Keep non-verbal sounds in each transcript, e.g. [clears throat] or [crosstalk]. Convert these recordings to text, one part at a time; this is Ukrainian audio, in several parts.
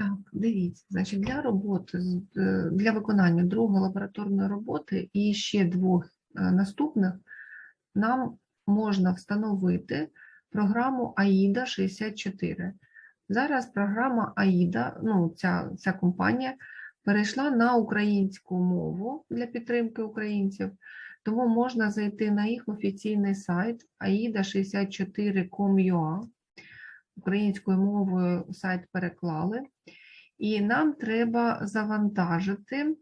Так, дивіться, значить, для роботи, е, для виконання другої лабораторної роботи і ще двох е, наступних нам можна встановити програму AIDA 64. Зараз програма AIDA, ну, ця, ця компанія, перейшла на українську мову для підтримки українців, тому можна зайти на їх офіційний сайт aida64.com.ua. Українською мовою сайт переклали. І нам треба завантажити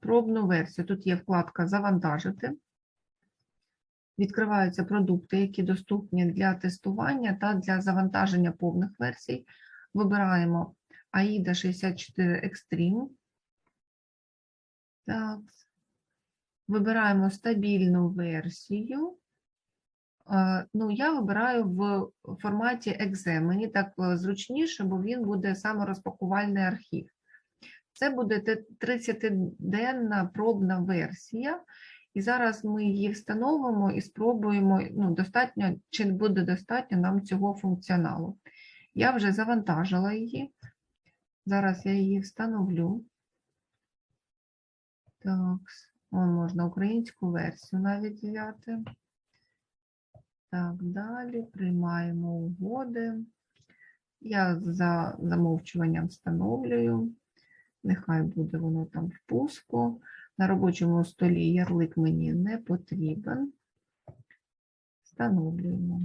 пробну версію. Тут є вкладка Завантажити. Відкриваються продукти, які доступні для тестування та для завантаження повних версій. Вибираємо AIDA 64 Extreme. Так. Вибираємо стабільну версію. Е, Ну, я вибираю в форматі .exe. Мені так е, зручніше, бо він буде саморозпакувальний архів. Це буде 30-денна пробна версія, і зараз ми її встановимо і спробуємо, ну, достатньо, чи буде достатньо нам цього функціоналу. Я вже завантажила її. Зараз я її встановлю. Так, о, можна українську версію навіть взяти. Так, далі приймаємо угоди. Я за замовчуванням встановлюю. Нехай буде воно там в пуску. На робочому столі ярлик мені не потрібен. Встановлюємо.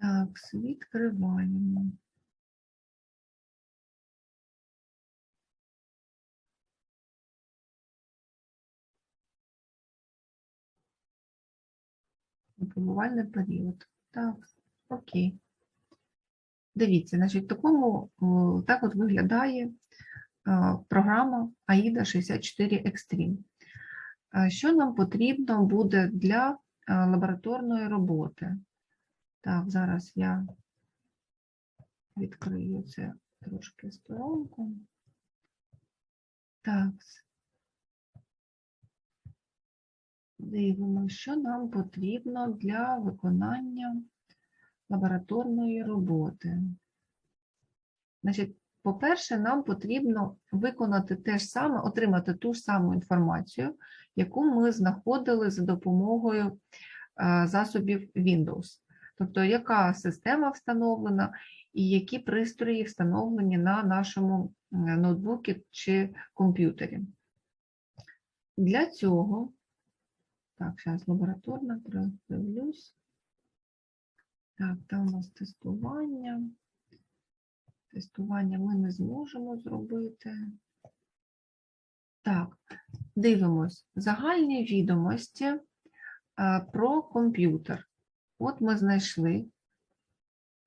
Так, відкриваємо. Випробувальний період. Так, окей. Дивіться, значить, такому, так от виглядає е, програма AIDA 64 Extreme. Що нам потрібно буде для е, лабораторної роботи? Так, зараз я відкрию це трошки сторонку. Так. Дивимося, що нам потрібно для виконання лабораторної роботи. Значить, по-перше, нам потрібно виконати те ж саме, отримати ту ж саму інформацію, яку ми знаходили за допомогою е, засобів Windows. Тобто, яка система встановлена і які пристрої встановлені на нашому е, ноутбуці чи комп'ютері. Для цього, так, зараз лабораторна, дивлюсь. Так, там у нас тестування. Тестування ми не зможемо зробити. Так, дивимось. Загальні відомості про комп'ютер. От ми знайшли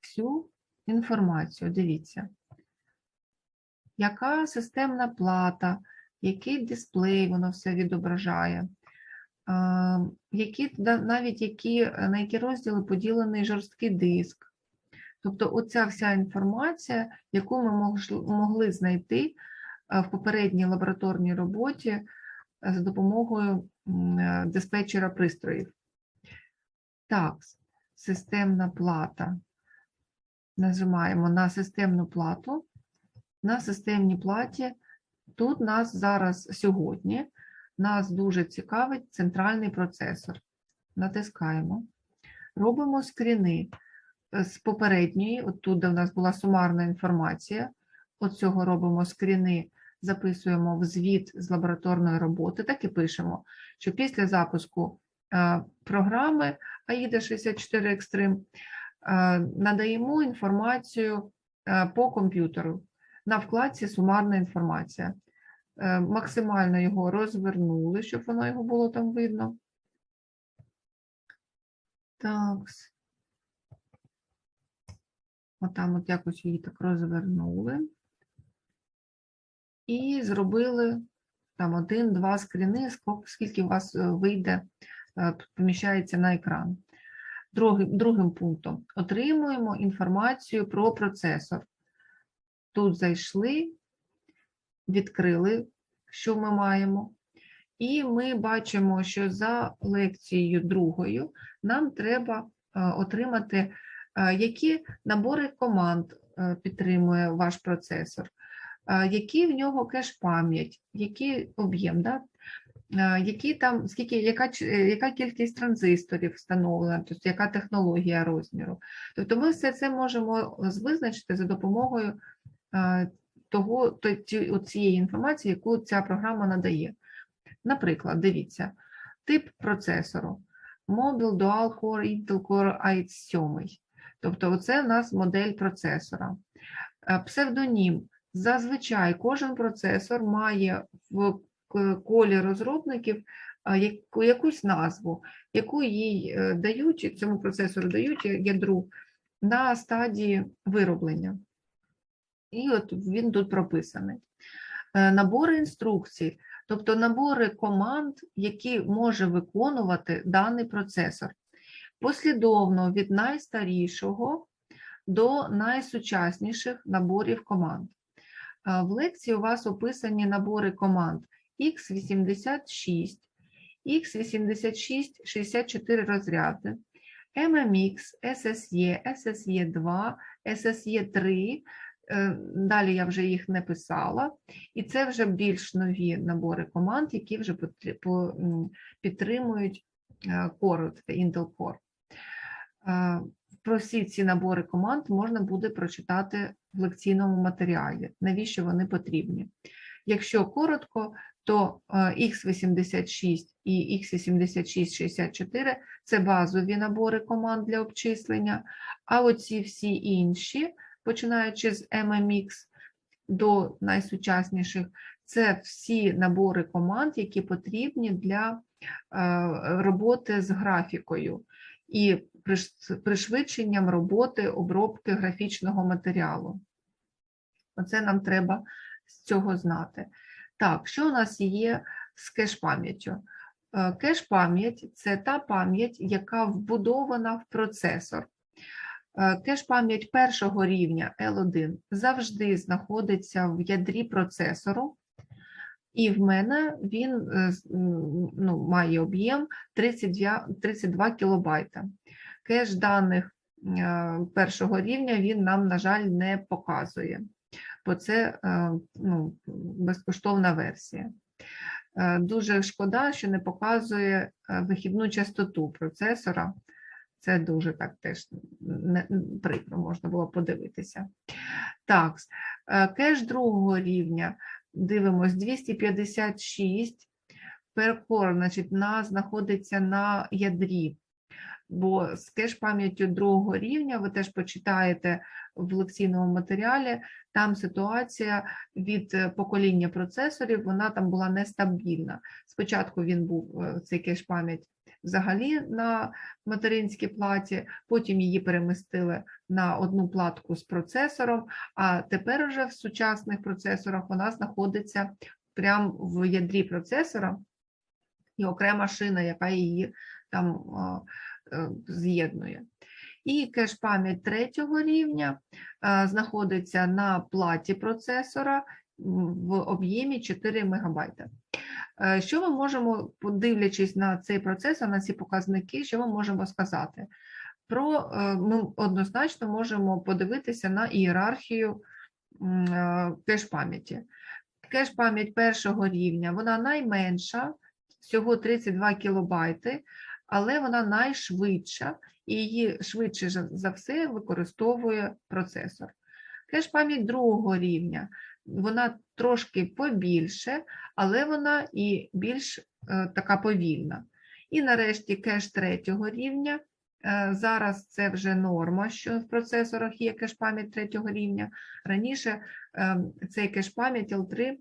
всю інформацію. Дивіться, яка системна плата, який дисплей воно все відображає, які, навіть які, е, на які розділи поділений жорсткий диск. Тобто оця вся інформація, яку ми могли, знайти е, в попередній лабораторній роботі е, за допомогою диспетчера пристроїв. Так, системна плата. Нажимаємо на системну плату. На системній платі тут нас зараз сьогодні нас дуже цікавить центральний процесор. Натискаємо. Робимо скріни е, з попередньої, от тут, де в нас була сумарна інформація. От цього робимо скріни, записуємо в звіт з лабораторної роботи, так і пишемо, що після запуску е, програми AIDA 64 Extreme е, надаємо інформацію по комп'ютеру на вкладці Сумарна інформація. Е, Максимально його розвернули, щоб воно його було там видно. Так. Отам от якось її так розвернули. І зробили там один-два скріни, скільки у вас е, вийде, е, поміщається на екран. Другим, другим пунктом отримуємо інформацію про процесор. Тут зайшли, відкрили, що ми маємо. І ми бачимо, що за лекцією другою нам треба отримати, е, які набори команд е, підтримує ваш процесор, е, який в нього кеш-пам'ять, який об'єм, да? е, які там, скільки, яка, е, яка кількість транзисторів встановлена, тобто яка технологія розміру. Тобто ми все це можемо визначити за допомогою е, того, цієї інформації, яку ця програма надає. Наприклад, дивіться, тип процесору Mobile Dual Core Intel Core i7. Тобто, оце у нас модель процесора. Е, Псевдонім. Зазвичай кожен процесор має в колі розробників е, якусь назву, яку їй е, дають, цьому процесору дають ядру на стадії вироблення. І от він тут прописаний. Е, Набори інструкцій, тобто набори команд, які може виконувати даний процесор. Послідовно від найстарішого до найсучасніших наборів команд. Е, В лекції у вас описані набори команд x86, x86 64 розряди, MMX, SSE, SSE2, SSE3. Е, Далі я вже їх не писала, і це вже більш нові набори команд, які вже підтримують е, Core, Intel Core. Е, Про всі ці набори команд можна буде прочитати в лекційному матеріалі, навіщо вони потрібні. Якщо коротко, то е, x86 і x86-64 – це базові набори команд для обчислення, а оці всі інші, починаючи з MMX до найсучасніших, це всі набори команд, які потрібні для е, роботи з графікою і пришвидшенням роботи обробки графічного матеріалу. Оце нам треба з цього знати. Так, що у нас є з кеш-пам'яттю? Е, Кеш-пам'ять це та пам'ять, яка вбудована в процесор. Е, Кеш-пам'ять першого рівня L1 завжди знаходиться в ядрі процесору, і в мене він е, ну, має об'єм 32, 32 кілобайта. Кеш даних е, першого рівня він нам, на жаль, не показує, бо це е, ну, безкоштовна версія. Дуже шкода, що не показує вихідну частоту процесора. Це дуже так теж прикро, можна було подивитися. Так, е, кеш другого рівня дивимось 256 перкор, значить, на, знаходиться на ядрі. Бо з кеш-пам'яттю другого рівня ви теж почитаєте в лекційному матеріалі, там ситуація від е, покоління процесорів, вона там була нестабільна. Спочатку він був е, цей кеш-пам'ять взагалі на материнській платі, потім її перемістили на одну платку з процесором, а тепер вже в сучасних процесорах вона знаходиться прямо в ядрі процесора і окрема шина, яка її там е, з'єднує. І кеш-пам'ять третього рівня е, знаходиться на платі процесора в об'ємі 4 МБ. Що ми можемо, подивлячись на цей процесор, на ці показники, що ми можемо сказати? Про е, ми однозначно можемо подивитися на ієрархію е, кеш-пам'яті. Кеш-пам'ять першого рівня, вона найменша, всього 32 кілобайти, але вона найшвидша і її швидше за- за все використовує процесор. Кеш-пам'ять другого рівня, вона трошки побільше, але вона і більш е, така повільна. І нарешті кеш третього рівня. Е, Зараз це вже норма, що в процесорах є кеш-пам'ять третього рівня. Раніше е, цей кеш-пам'ять L3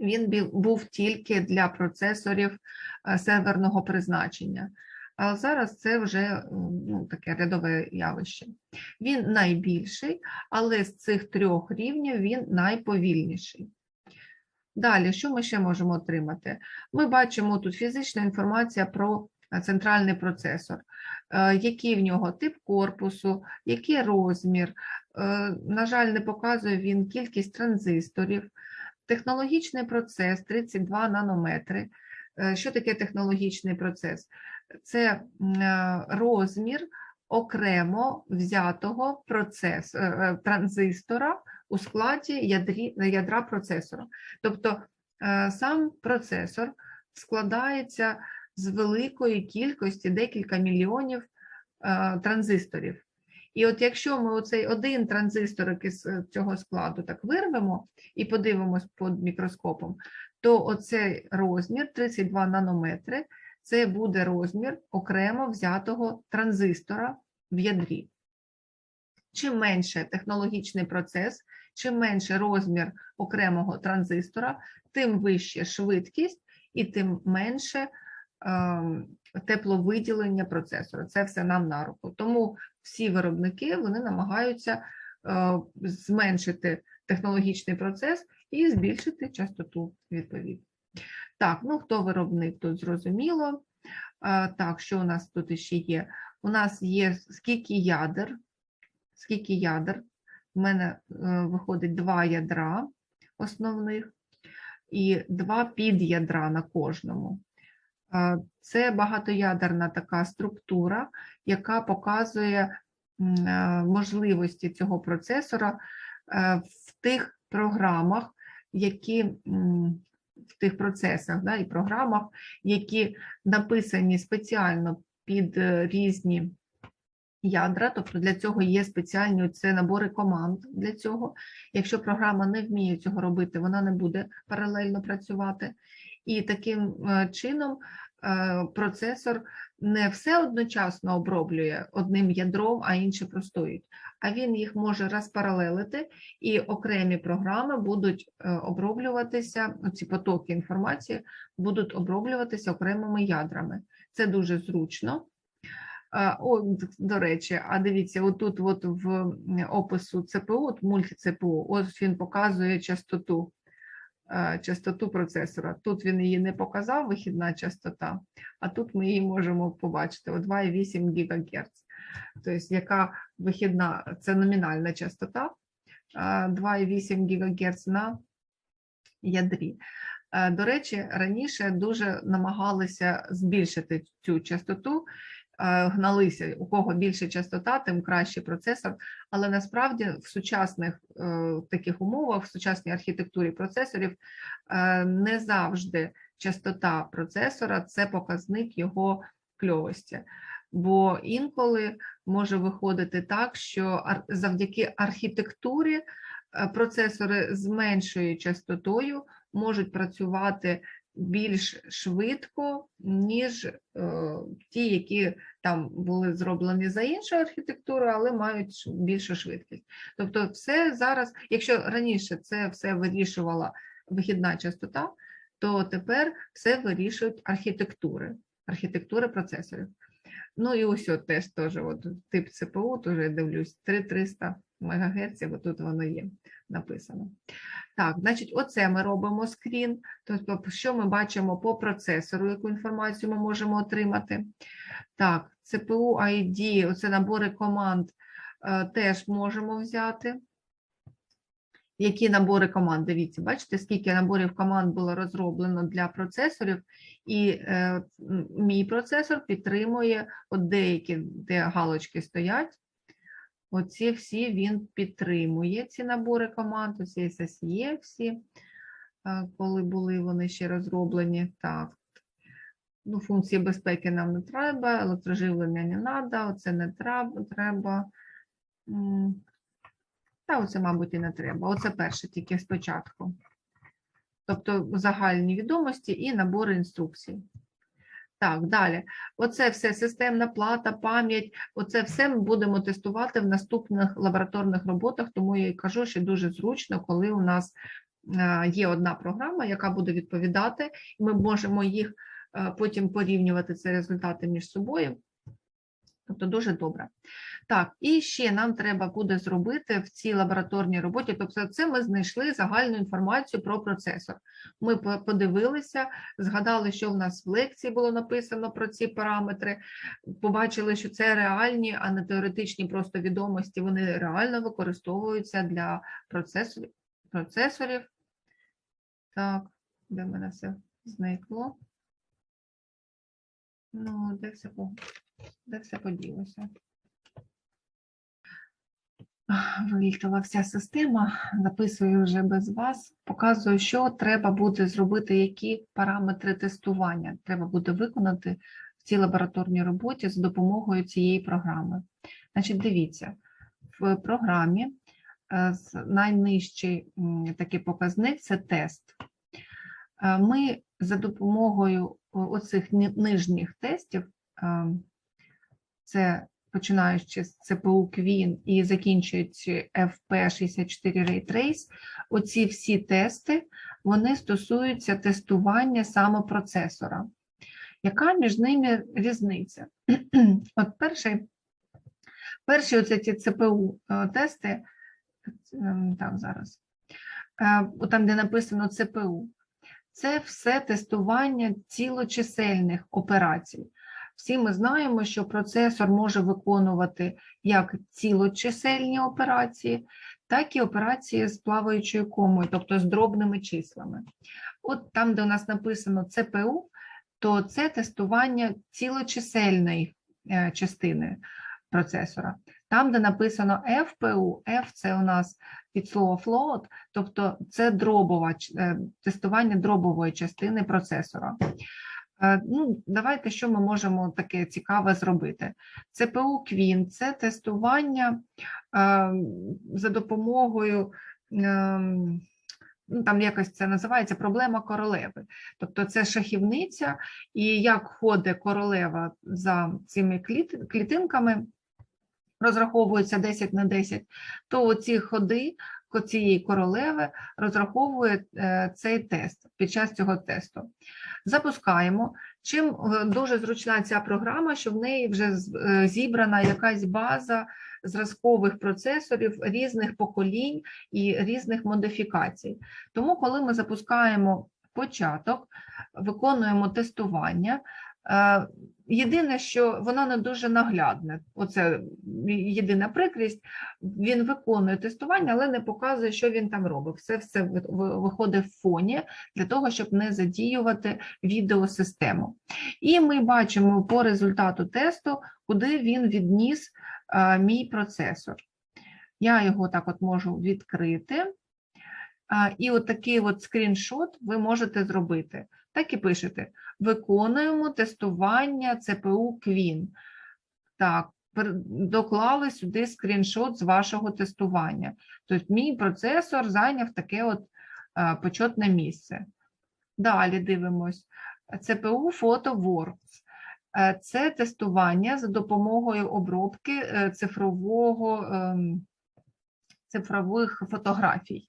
він був тільки для процесорів серверного призначення. А зараз це вже ну, таке рядове явище. Він найбільший, але з цих трьох рівнів він найповільніший. Далі, що ми ще можемо отримати? Ми бачимо тут фізична інформація про е, центральний процесор, е, який в нього тип корпусу, який розмір. Е, На жаль, не показує він кількість транзисторів, технологічний процес 32 нанометри. Е, Що таке технологічний процес? Це е, розмір окремо взятого процес, е, е, транзистора у складі ядрі, ядра процесора. Тобто сам процесор складається з великої кількості, декілька мільйонів транзисторів. І от якщо ми оцей один транзистор із цього складу так вирвемо і подивимось під мікроскопом, то оцей розмір 32 нанометри це буде розмір окремо взятого транзистора в ядрі. Чим менше технологічний процес, чим менше розмір окремого транзистора, тим вища швидкість і тим менше ем, тепловиділення процесора. Це все нам на руку. Тому всі виробники вони намагаються е, зменшити технологічний процес і збільшити частоту відповідно. Так, ну хто виробник тут зрозуміло. Е, Так, що у нас тут ще є? У нас є скільки ядер, скільки ядер. У мене е, виходить два ядра основних і два підядра на кожному. Е, Це багатоядерна така структура, яка показує можливості цього процесора в тих програмах, які в тих процесах да, і програмах, які написані спеціально під е, різні ядра, тобто для цього є спеціальні це набори команд для цього. Якщо програма не вміє цього робити, вона не буде паралельно працювати. І таким е, чином процесор не все одночасно оброблює одним ядром, а інше простоюють, а він їх може розпаралелити, і окремі програми будуть е, оброблюватися, ці потоки інформації будуть оброблюватися окремими ядрами. Це дуже зручно. А, О, до речі, а дивіться, отут от в опису ЦПУ, от мульти-ЦПУ, ось він показує частоту, е, частоту процесора. Тут він її не показав, вихідна частота, а тут ми її можемо побачити, о 2,8 ГГц. Тобто, яка вихідна, це номінальна частота, 2,8 ГГц на ядрі. Е, До речі, раніше дуже намагалися збільшити цю частоту, е, гналися, у кого більше частота, тим краще процесор. Але насправді в сучасних е, таких умовах, в сучасній архітектурі процесорів е, не завжди частота процесора це показник його кльовості. Бо інколи може виходити так, що завдяки архітектурі е, процесори з меншою частотою можуть працювати більш швидко, ніж е, ті, які там були зроблені за іншою архітектурою, але мають більшу швидкість. Тобто, все зараз, якщо раніше це все вирішувала вихідна частота, то тепер все вирішують архітектури, архітектури процесорів. Ну і ось от теж теж от тип ЦПУ, теж я дивлюсь, 3300 МГц, тут воно є написано. Так, значить, оце ми робимо скрін. Тобто, що ми бачимо по процесору, яку інформацію ми можемо отримати. Так, CPU ID, оце набори команд е, теж можемо взяти. Які набори команд? Дивіться, бачите, скільки наборів команд було розроблено для процесорів, і е, мій процесор підтримує от деякі, де галочки стоять. Оці всі він підтримує ці набори команд, оці SSE всі, е, коли були вони ще розроблені. Так. Ну, функції безпеки нам не треба, електроживлення не треба, оце не треба. Та оце, мабуть, і не треба. Оце перше тільки спочатку. Тобто загальні відомості і набори інструкцій. Так, далі. Оце все системна плата, пам'ять. Оце все ми будемо тестувати в наступних лабораторних роботах, тому я і кажу, що дуже зручно, коли у нас е, є одна програма, яка буде відповідати, і ми можемо їх е, потім порівнювати ці результати між собою. Тобто дуже добре. Так, і ще нам треба буде зробити в цій лабораторній роботі. Тобто, це ми знайшли загальну інформацію про процесор. Ми подивилися, згадали, що в нас в лекції було написано про ці параметри. Побачили, що це реальні, а не теоретичні просто відомості. Вони реально використовуються для процесорів. процесорів. Так, де в мене все зникло? Ну, де все, по- де все поділося? Вилітала вся система, записую вже без вас, показую, що треба буде зробити, які параметри тестування треба буде виконати в цій лабораторній роботі за допомогою цієї програми. Значить, дивіться, в програмі е, з- найнижчий такий показник це тест. Е, Ми за допомогою оцих нижніх тестів, е, це починаючи з ЦПУ Queen і закінчуючи FP64 Ray Trace, оці всі тести, вони стосуються тестування саме процесора. Яка між ними різниця? [clears throat] От перший, перші оці ці ЦПУ е, ем, так, зараз, е, там, де написано ЦПУ, це все тестування цілочисельних операцій. Всі ми знаємо, що процесор може виконувати як цілочисельні операції, так і операції з плаваючою комою, тобто з дробними числами. От там, де у нас написано ЦПУ, то це тестування цілочисельної е, частини процесора. Там, де написано FPU, F це у нас від слова float, тобто це дробова, е, тестування дробової частини процесора. Е, Ну, давайте що ми можемо таке цікаве зробити. ЦПУ Queen – це тестування е, за допомогою, ем, ну, там якось це називається проблема королеви. Тобто це шахівниця, і як ходить королева за цими клітинками, розраховується 10 на 10, то оці ходи цієї королеви розраховує е, цей тест під час цього тесту. Запускаємо. Чим е, дуже зручна ця програма, що в неї вже е, зібрана якась база зразкових процесорів різних поколінь і різних модифікацій. Тому, коли ми запускаємо початок, виконуємо тестування. Е, Єдине, що воно не дуже наглядне. Оце єдина прикрість. Він виконує тестування, але не показує, що він там робить. Все все ви- ви- виходить в фоні для того, щоб не задіювати відеосистему. І ми бачимо по результату тесту, куди він відніс а, мій процесор. Я його так от можу відкрити. А, І от такий от скріншот ви можете зробити. Так і пишете: виконуємо тестування ЦПУ Queen. Так, доклали сюди скріншот з вашого тестування. Тобто мій процесор зайняв таке от а, почетне місце. Далі дивимось. ЦПУ PhotoWorks. Е, Це тестування за допомогою обробки е, цифрового, ем, цифрових фотографій.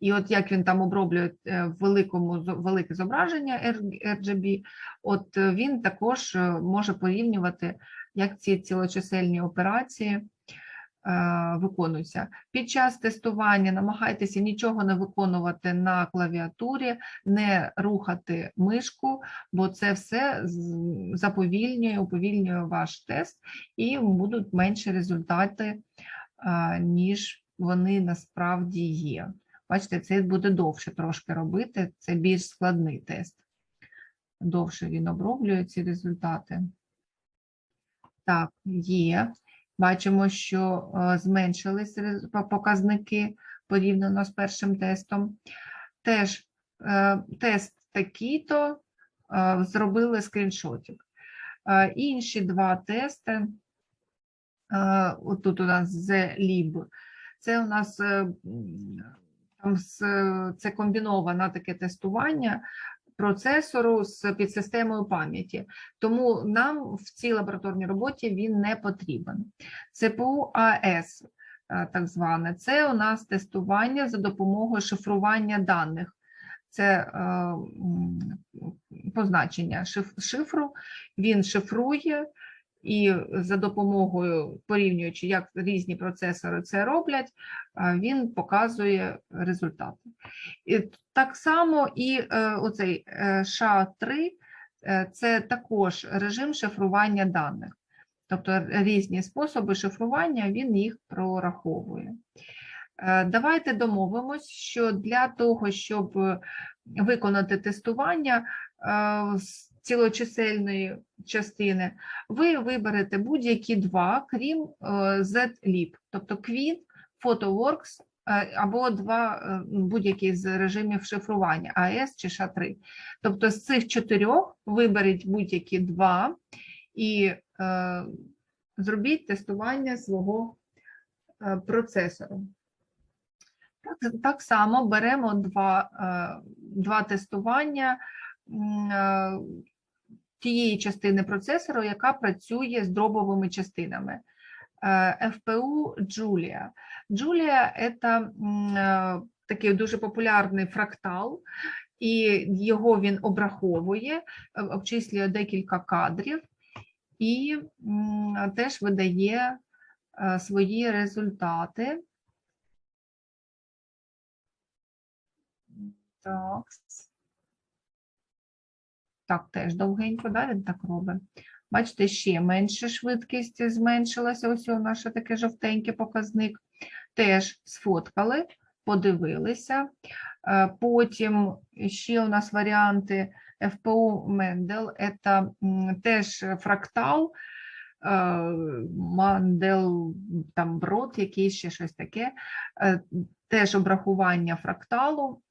І от як він там оброблює е, в великому, велике зображення RGB, от е, він також е, може порівнювати, як ці цілочисельні операції е, виконуються. Під час тестування намагайтеся нічого не виконувати на клавіатурі, не рухати мишку, бо це все заповільнює, уповільнює ваш тест, і будуть менші результати, ніж вони насправді є. Бачите, це буде довше трошки робити, це більш складний тест. Довше він оброблює ці результати. Так, є. Бачимо, що е, зменшились показники порівняно з першим тестом. Теж е, тест такий-то е, зробили скріншотик. Інші два тести. Отут у нас ZLib. Це у нас це комбіноване таке тестування процесору з підсистемою пам'яті. Тому нам в цій лабораторній роботі він не потрібен. ЦПУ АЕС, е, так зване, це у нас тестування за допомогою шифрування даних. Це е, позначення шиф- шифру, він шифрує і за допомогою, порівнюючи, як різні процесори це роблять, він показує результати. І так само і е, оцей е, SHA-3 е, це також режим шифрування даних. Тобто різні способи шифрування, він їх прораховує. Давайте домовимось, що для того, щоб виконати тестування цілочисельної частини, ви виберете будь-які два, крім е, ZLib, тобто Queen, PhotoWorks е, або два е, будь-які з режимів шифрування AES чи SHA-3. Тобто з цих чотирьох виберіть будь-які два і е, зробіть тестування свого процесору. Так, так само беремо два, е, два тестування тієї частини процесору, яка працює з дробовими частинами. Е, FPU Julia. Julia – це е, такий дуже популярний фрактал, і його він обраховує, е, обчислює декілька кадрів і теж видає свої результати. Так. Так, теж довгенько, да, він так робить. Бачите, ще менше швидкість зменшилася. Ось у наше таке жовтенький показник. Теж сфоткали, подивилися. Е, Потім ще у нас варіанти FPU Mendel, це теж фрактал, е, Мандел, там брод, якийсь ще щось таке. Е, Теж обрахування фракталу,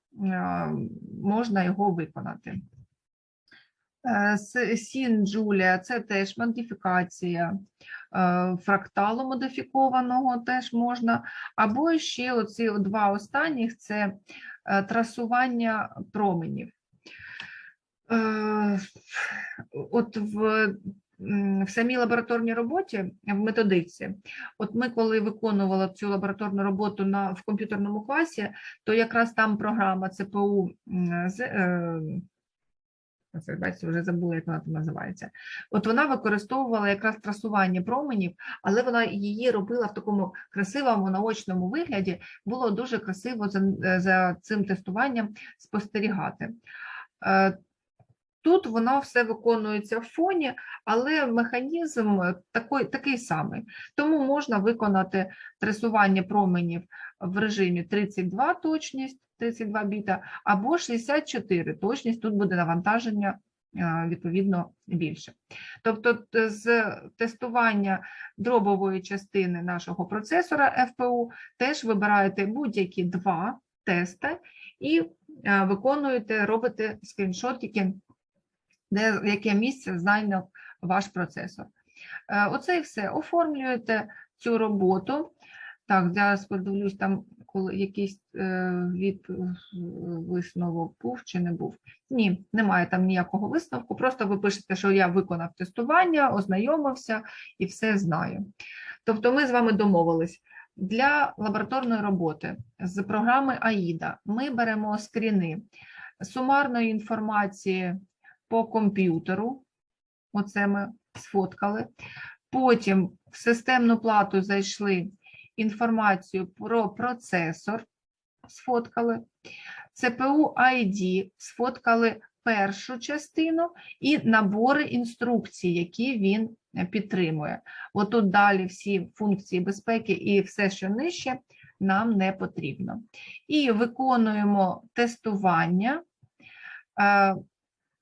можна його виконати. Е, Сін Джулія це теж модифікація е, фракталу модифікованого теж можна. Або ще оці два останніх це е, трасування променів. От в, в самій лабораторній роботі, в методиці, от ми коли виконували цю лабораторну роботу на, в комп'ютерному класі, то якраз там програма ЦПУ бачите, вже забула, як вона там називається. От вона використовувала якраз трасування променів, але вона її робила в такому красивому наочному вигляді. Було дуже красиво за, за цим тестуванням спостерігати. Е, Тут воно все виконується в фоні, але механізм такий, такий самий. Тому можна виконати трасування променів в режимі 32 точність, 32 біта, або 64 точність, тут буде навантаження е, відповідно більше. Тобто з тестування дробової частини нашого процесора FPU теж вибираєте будь-які два тести і е, виконуєте, робите скріншотики, де яке місце зайняв ваш процесор. Е, Оце і все. Оформлюєте цю роботу. Так, зараз подивлюсь, там коли якийсь е, від е, висновок був чи не був. Ні, немає там ніякого висновку. Просто ви пишете, що я виконав тестування, ознайомився і все знаю. Тобто, ми з вами домовились. Для лабораторної роботи з програми AIDA ми беремо скріни сумарної інформації по комп'ютеру. Оце ми сфоткали. Потім в системну плату зайшли інформацію про процесор, сфоткали. CPU ID сфоткали першу частину і набори інструкцій, які він е, підтримує. Отут далі всі функції безпеки і все, що нижче, нам не потрібно. І виконуємо тестування. Е,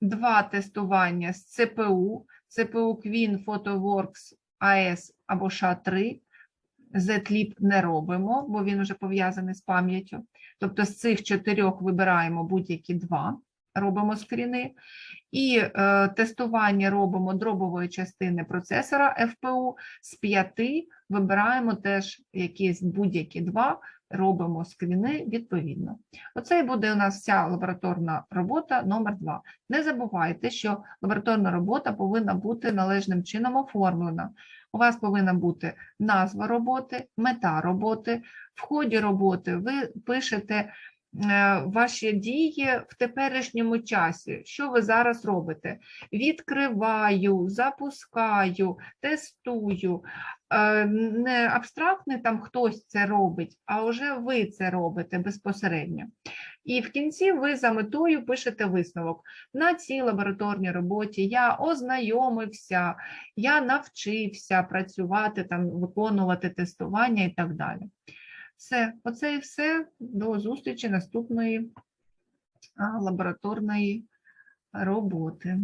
Два тестування з CPU, CPU Queen PhotoWorks AS або SHA-3. ZLib не робимо, бо він вже пов'язаний з пам'яттю. Тобто з цих чотирьох вибираємо будь-які два, робимо скріни. І е, тестування робимо дробової частини процесора FPU. З п'яти вибираємо теж якісь будь-які два, робимо скріни відповідно. Оце і буде у нас вся лабораторна робота номер два. Не забувайте, що лабораторна робота повинна бути належним чином оформлена. У вас повинна бути назва роботи, мета роботи. В ході роботи ви пишете е, ваші дії в теперішньому часі. Що ви зараз робите? Відкриваю, запускаю, тестую. Е, Не абстрактне там хтось це робить, а вже ви це робите безпосередньо. І в кінці ви за метою пишете висновок. На цій лабораторній роботі я ознайомився, я навчився працювати, там, виконувати тестування і так далі. Все, оце і все. До зустрічі наступної лабораторної роботи.